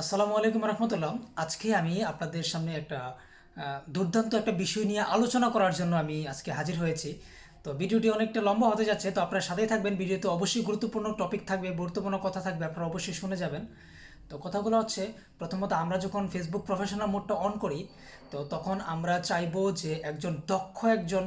আসসালামু আলাইকুম রহমতুল্লাহ। আজকে আমি আপনাদের সামনে একটা দুর্দান্ত একটা বিষয় নিয়ে আলোচনা করার জন্য আমি আজকে হাজির হয়েছি। তো ভিডিওটি অনেকটা লম্বা হতে যাচ্ছে, তো আপনারা সাথেই থাকবেন। ভিডিওতে অবশ্যই গুরুত্বপূর্ণ টপিক থাকবে, গুরুত্বপূর্ণ কথা থাকবে, আপনারা অবশ্যই শুনে যাবেন। তো কথাগুলো হচ্ছে, প্রথমত আমরা যখন ফেসবুক প্রফেশনাল মোডটা অন করি, তো তখন আমরা চাইব যে একজন দক্ষ একজন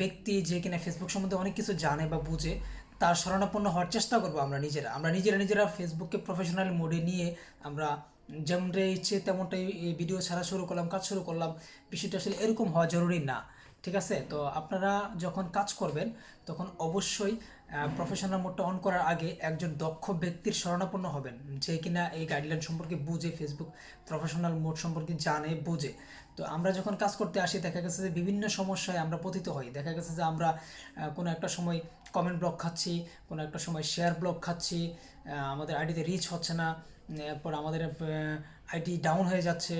ব্যক্তি যে কিনা ফেসবুক সম্বন্ধে অনেক কিছু জানে বা বুঝে, তার শরণাপন্ন হওয়ার চেষ্টা করব আমরা নিজেরা। আমরা নিজেরা নিজেরা ফেসবুককে প্রফেশনাল মোডে নিয়ে আমরা যেমনটাই ইচ্ছে তেমনটাই ভিডিও ছাড়া শুরু করলাম, কাজ শুরু করলাম। বিষয়টা আসলে এরকম হওয়া জরুরি না। ঠিক আছে? তো আপনারা যখন কাজ করবেন, তখন অবশ্যই প্রফেশনাল মোডটা অন করার আগে একজন দক্ষ ব্যক্তির শরণাপন্ন হবেন, যে কিনা এই গাইডলাইন সম্পর্কে বুঝে ফেসবুক প্রফেশনাল মোড সম্পর্কে জানে, বুঝে। তো আমরা যখন কাজ করতে আসি, দেখা গেছে যে বিভিন্ন সমস্যায় আমরা পতিত হই। দেখা গেছে যে আমরা কোনো একটা সময় কমেন্ট ব্লক খাচ্ছি, কোনো একটা সময় শেয়ার ব্লক খাচ্ছি আমাদের আইডিতে রিচ হচ্ছে না, এরপর আমাদের আইডি ডাউন হয়ে যাচ্ছে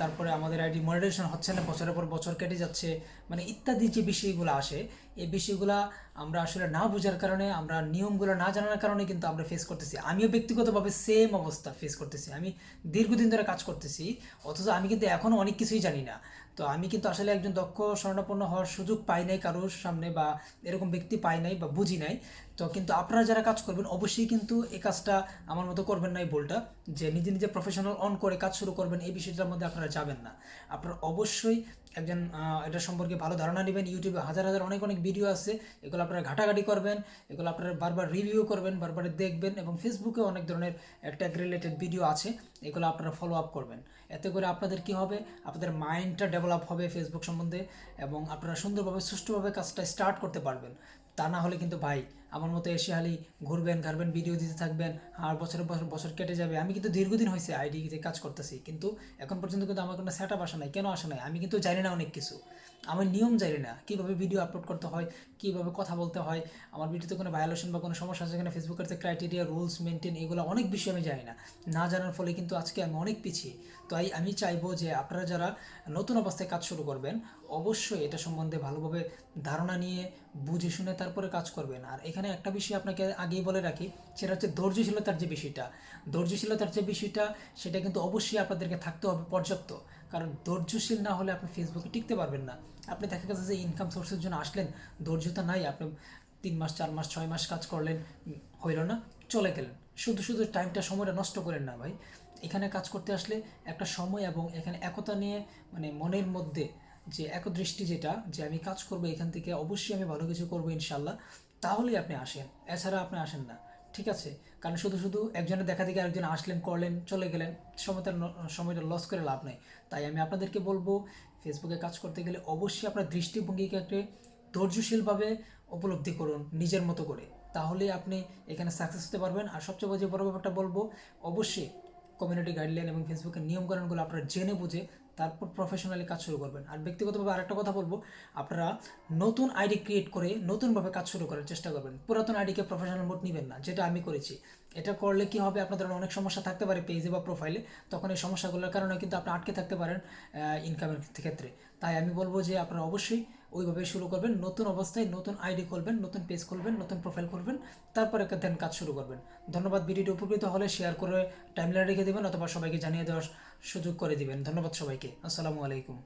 তারপরে আমাদের আইডি মনিটাইজেশন হচ্ছে না, বছরের পর বছর কেটে যাচ্ছে মানে ইত্যাদি যে বিষয়গুলো আসে, এই বিষয়গুলো আমরা আসলে না বোঝার কারণে, আমরা নিয়মগুলো না জানার কারণে কিন্তু আমরা ফেস করতেছি। আমিও ব্যক্তিগতভাবে সেম অবস্থা ফেস করতেছি। আমি দীর্ঘদিন ধরে কাজ করতেছি, অথচ আমি কিন্তু এখনও অনেক কিছুই জানি না। তো আমি কিন্তু আসলে একজন দক্ষ, স্বর্ণাপন্ন হওয়ার সুযোগ পাই নাই কারোর সামনে বা এরকম ব্যক্তি পাই নাই বা বুঝি নাই। তো কিন্তু আপনারা যারা কাজ করবেন, অবশ্যই কিন্তু এই কাজটা আমার মতো করবেন না এই ভুলটা, যে নিজে নিজে প্রফেশনাল অন করে কাজ শুরু করবেন, এই বিষয়টার মধ্যে আপনারা যাবেন না। আপনারা অবশ্যই একজন এটা সম্পর্কে ভালো ধারণা নেবেন। ইউটিউবে হাজার হাজার অনেক অনেক ভিডিও আছে। এগুলো আপনারা ঘাটাঘাটি করবেন, এগুলো আপনারা বারবার রিভিউ করবেন, বারবার দেখবেন এবং ফেসবুকে অনেক ধরনের ট্যাগ রিলেটেড ভিডিও আছে। এগুলো আপনারা ফলো আপ করবেন। এতে করে আপনাদের কি হবে? আপনাদের মাইন্ডটা ডেভেলপ হবে ফেসবুক সম্বন্ধে এবং আপনারা সুন্দরভাবে, সুষ্ঠুভাবে কাজটা স্টার্ট করতে পারবেন। তা না হলে কিন্তু ভাই, আমার মতো এসে হালি ঘুরবেন ঘারবেন ভিডিও দিতে থাকবেন, আর বছরের বছর বছর কেটে যাবে। আমি কিন্তু দীর্ঘদিন হয়েছে আইডিতে কাজ করতেছি, কিন্তু এখন পর্যন্ত কিন্তু আমার কোনো সেট আপ আসা নাই। কেন আসা নাই? আমি কিন্তু জানি না অনেক কিছু। আমার নিয়ম জানি না। কীভাবে ভিডিও আপলোড করতে হয়? কীভাবে কথা বলতে হয়? আমার ভিডিওতে কোনো ভায়োলেশন বা কোনো সমস্যা আছে কিনা? ফেসবুকের যে ক্রাইটেরিয়া রুলস মেনটেন এগুলো অনেক বিষয় আমি জানি না। না জানার ফলে কিন্তু আজকে আমি অনেক পিছিয়ে। তাই আমি চাইব যে আপনারা যারা নতুন অবস্থায় কাজ শুরু করবেন, অবশ্যই এটা সম্বন্ধে ভালোভাবে ধারণা নিয়ে বুঝে শুনে তারপরে কাজ করবেন। আর এখানে একটা বিষয় আপনাকে আগেই বলে রাখি, সেটা হচ্ছে ধৈর্যশীলতার যে বিষয়টা। ধৈর্যশীলতার যে বিষয়টা, সেটা কিন্তু অবশ্যই আপনাদেরকে থাকতে হবে পর্যাপ্ত। কারণ ধৈর্যশীল না হলে আপনি ফেসবুকে টিকতে পারবেন না। আপনি দেখা গেছে যে ইনকাম সোর্সের জন্য আসলেন ধৈর্যতা নাই, আপনি তিন মাস, চার মাস, ছয় মাস কাজ করলেন, হইল না, চলে গেলেন। শুধু শুধু টাইমটা সময়টা নষ্ট করেন না ভাই। এখানে কাজ করতে আসলে একটা সময় এবং এখানে একতা নিয়ে মানে মনের মধ্যে যে একদৃষ্টি যেটা, যে আমি কাজ করব এখান থেকে, অবশ্যই আমি ভালো কিছু করব ইনশাল্লাহ তাহলেই আপনি আসেন। এছাড়া আপনি আসেন না, ঠিক আছে? কারণ শুধু শুধু একজনের দেখা দেখে আরেকজন আসলেন, করলেন, চলে গেলেন, সময়টা সময়টা লস করে লাভ নেই। তাই আমি আপনাদেরকে বলব ফেসবুকে কাজ করতে গেলে অবশ্যই আপনার দৃষ্টিভঙ্গিকে একটা ধৈর্যশীলভাবে উপলব্ধি করুন, নিজের মতো করে। তাহলে আপনি এখানে সাকসেস হতে পারবেন। আর সবচেয়ে যে বড় ব্যাপারটা বলব, অবশ্যই কমিউনিটি গাইডলাইন এবং ফেসবুকের নিয়মকানুনগুলো আপনারা জেনে বুঝে তারপর প্রফেশনালি কাজ শুরু করবেন। আর ব্যক্তিগতভাবে আরেকটা কথা বলব, আপনারা নতুন আইডি ক্রিয়েট করে নতুনভাবে কাজ শুরু করার চেষ্টা করবেন। পুরাতন আইডিকে প্রফেশনাল মোড নেবেন না, যেটা আমি করেছি। এটা করলে কি হবে? আপনাদের অনেক সমস্যা থাকতে পারে পেজে বা প্রোফাইলে তখন এই সমস্যাগুলোর কারণে কিন্তু আপনি আটকে থাকতে পারেন ইনকামের ক্ষেত্রে। তাই আমি বলব যে আপনারা অবশ্যই ওইভাবে শুরু করবেন, নতুন অবস্থায় নতুন আইডি খুলবেন, নতুন পেজ খুলবেন, নতুন প্রোফাইল খুলবেন, তারপরে দেন কাজ শুরু করবেন। ধন্যবাদ ভিডিওটি উপকৃত হলে শেয়ার করে টাইমলাইন রেখে দেবেন অথবা সবাইকে জানিয়ে দেওয়ার সুযোগ করে দিবেন। ধন্যবাদ সবাইকে। আসসালামু আলাইকুম।